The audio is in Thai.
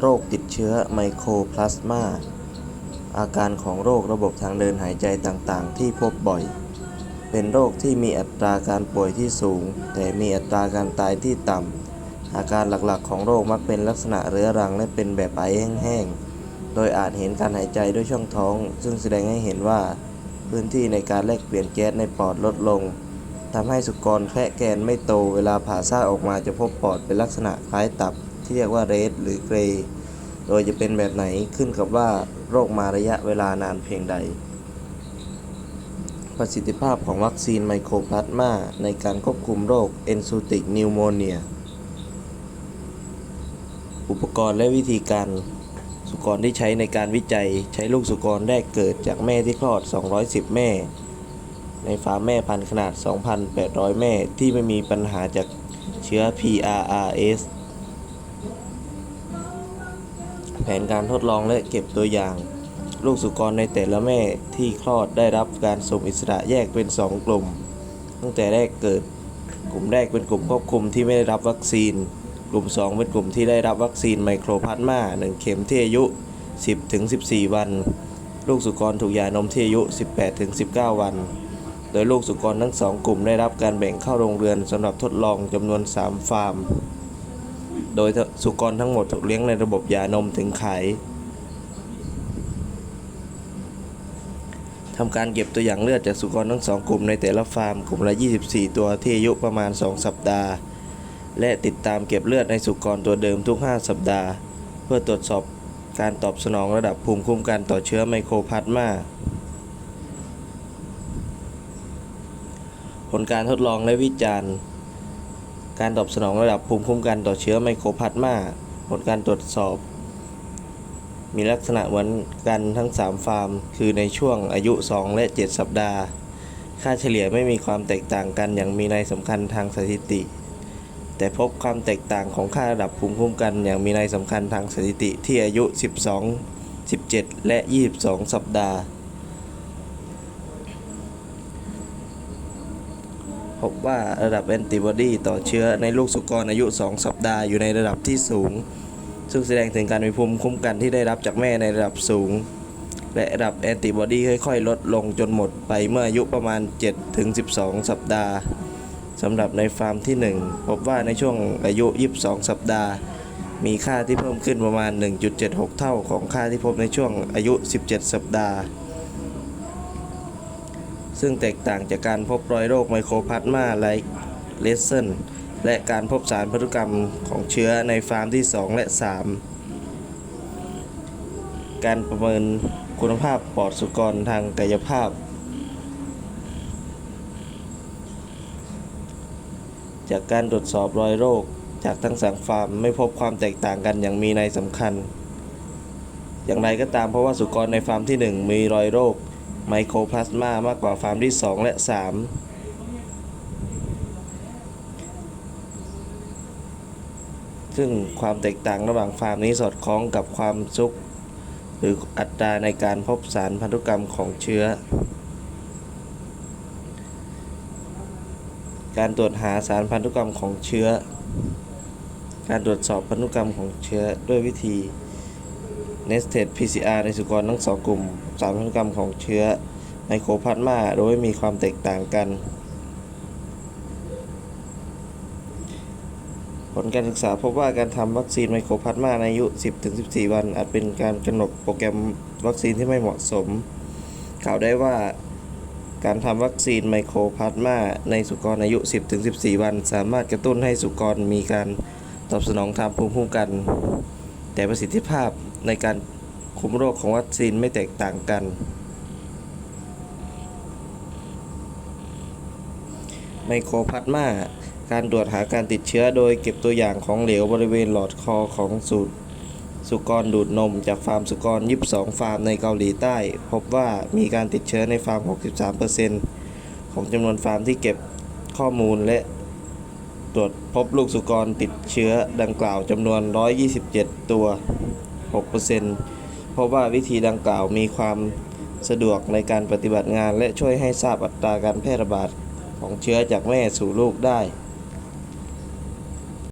โรคติดเชื้อไมโครพลาสมา อาการของโรคระบบทางเดินหายใจต่างๆ ที่พบบ่อย เป็นโรคที่มีอัตราการป่วยที่สูง แต่มีอัตราการตายที่ต่ำ อาการหลักๆของโรคมักเป็นลักษณะเรื้อรังและเป็นแบบไอแห้งๆ โดยอาจเห็นการหายใจด้วยช่องท้อง ซึ่งแสดงให้เห็นว่าพื้นที่ในการแลกเปลี่ยนแก๊สในปอดลดลงทำให้สุกรแพะแกนไม่โตเวลาผ่าซ่ากออกมาจะพบปอดเป็นลักษณะคล้ายตับ ที่เรียกว่าเรดหรือเกรย์โดยจะเป็นแบบไหนขึ้นกับว่าโรคมาระยะเวลานานเพียงใด ประสิทธิภาพของวัคซีนไมโครพลาสมาในการควบคุมโรคเอนซูติกนิวโมเนีย อุปกรณ์และวิธีการสุกรที่ใช้ในการวิจัยใช้ลูกสุกรแรกเกิดจากแม่ที่คลอด 210 แม่ ในฟาร์มแม่พันธุ์ขนาด 2,800 แม่ที่ไม่มีปัญหาจากเชื้อ PRRS แผนการทดลองและเก็บตัวอย่าง ลูกสุกรในแต่ละแม่ที่คลอดได้รับการส่งอิสระแยกเป็น 2 กลุ่ม ตั้งแต่แรกเกิด กลุ่มแรกเป็นกลุ่มควบคุมที่ไม่ได้รับวัคซีน กลุ่ม 2 เป็นกลุ่มที่ได้รับวัคซีนไมโครพลาสมา1เข็มที่อายุ 10-14 วัน ลูกสุกรถูกยานมที่อายุ 18-19 วัน โดยลูกสุกรทั้งสองกลุ่มได้รับการแบ่งเข้าโรงเรือนสำหรับทดลองจำนวน 3 ฟาร์ม โดยสุกรทั้งหมดถูกเลี้ยงในระบบยานมถึงขายทำการเก็บตัวอย่างเลือดจากสุกรทั้งสองกลุ่มในแต่ละฟาร์มกลุ่มละ 24 ตัวที่อายุประมาณ 2 สัปดาห์ และติดตามเก็บเลือดในสุกรตัวเดิมทุก 5 สัปดาห์ เพื่อตรวจสอบการตอบสนองระดับภูมิคุ้มกันต่อเชื้อไมโครพลาสมาผลการทดลองและวิจารณ์ การตอบสนองระดับภูมิคุ้มกันต่อเชื้อไมโครพลาสมาผลการตรวจสอบ มีลักษณะเหมือนกันทั้ง 3 ฟาร์ม คือในช่วงอายุ 2 และ 7 สัปดาห์ ค่าเฉลี่ยไม่มีความแตกต่างกันอย่างมีนัยสำคัญทางสถิติ แต่พบความแตกต่างของค่าระดับภูมิคุ้มกันอย่างมีนัยสำคัญทางสถิติที่อายุ 12 17 และ 22 สัปดาห์ พบว่าระดับแอนติบอดีต่อเชื้อในลูกสุกรอายุ 2 สัปดาห์อยู่ในระดับที่สูง ซึ่งแสดงถึงการมีภูมิคุ้มกันที่ได้รับจากแม่ในระดับสูง และระดับแอนติบอดีค่อยๆ ลดลงจนหมดไปเมื่ออายุประมาณ 7-12 สัปดาห์สำหรับในฟาร์มที่ 1 พบว่าในช่วงอายุ 22 สัปดาห์ มีค่าที่เพิ่มขึ้นประมาณ 1.76 เท่าของค่าที่พบในช่วงอายุ 17 สัปดาห์ ซึ่งแตกต่างจากการพบรอยโรคไมโครพลาสมาไลเลสเซนและการพบสารพันธุกรรมของเชื้อในฟาร์มที่ 2 และ 3 การประเมินคุณภาพปอดสุกรทางกายภาพ จากการตรวจสอบรอยโรคจากทั้งสองฟาร์มไม่พบความแตกต่างกันอย่างมีนัยสำคัญ อย่างไรก็ตามเพราะว่าสุกรในฟาร์มที่ 1 มีรอยโรค ไมโครพลาสมามากกว่าฟาร์มที่ 2 และ 3 ซึ่งความแตกต่างระหว่างฟาร์มนี้สอดคล้องกับความซุก หรืออัตราในการพบสารพันธุกรรมของเชื้อ การตรวจหาสารพันธุกรรมของเชื้อ การตรวจสอบพันธุกรรมของเชื้อด้วยวิธี Nested PCR ในสุกรทั้งสองกลุ่มสารพันธุกรรมของเชื้อไมโครพลาสมาโดยม่มีความแตกต่างกัน ผลการศึกษาพบว่าการทำวัคซีนไมโครพลาสมาในอายุ 10-14 วัน อาจเป็นการกำหนดโปรแกรมวัคซีนที่ไม่เหมาะสม กล่าวได้ว่าการทำวัคซีนไมโครพลาสมาในสุกรอายุ 10-14 วัน สามารถกระตุ้นให้สุกรมีการตอบสนองทางภูมิคุ้มกัน แต่ประสิทธิภาพ ในการคุมโรคของวัคซีนไม่แตกต่างกัน ไมโครพลาสมาการตรวจหาการติดเชื้อโดยเก็บตัวอย่างของเหลวบริเวณหลอดคอของสูตรสุกรดูดนมจากฟาร์มสุกร 22 ฟาร์มในเกาหลีใต้ พบว่ามีการติดเชื้อในฟาร์ม 63%ของจำนวนฟาร์มที่เก็บข้อมูลและตรวจพบลูกสุกรติดเชื้อดังกล่าวจำนวน 127 ตัว 6%พราะว่าวิธีดังกล่าวมีความสะดวกในการปฏิบัติงาน และช่วยให้ทราบอัตราการแพร่ระบาดของเชื้อจากแม่สู่ลูกได้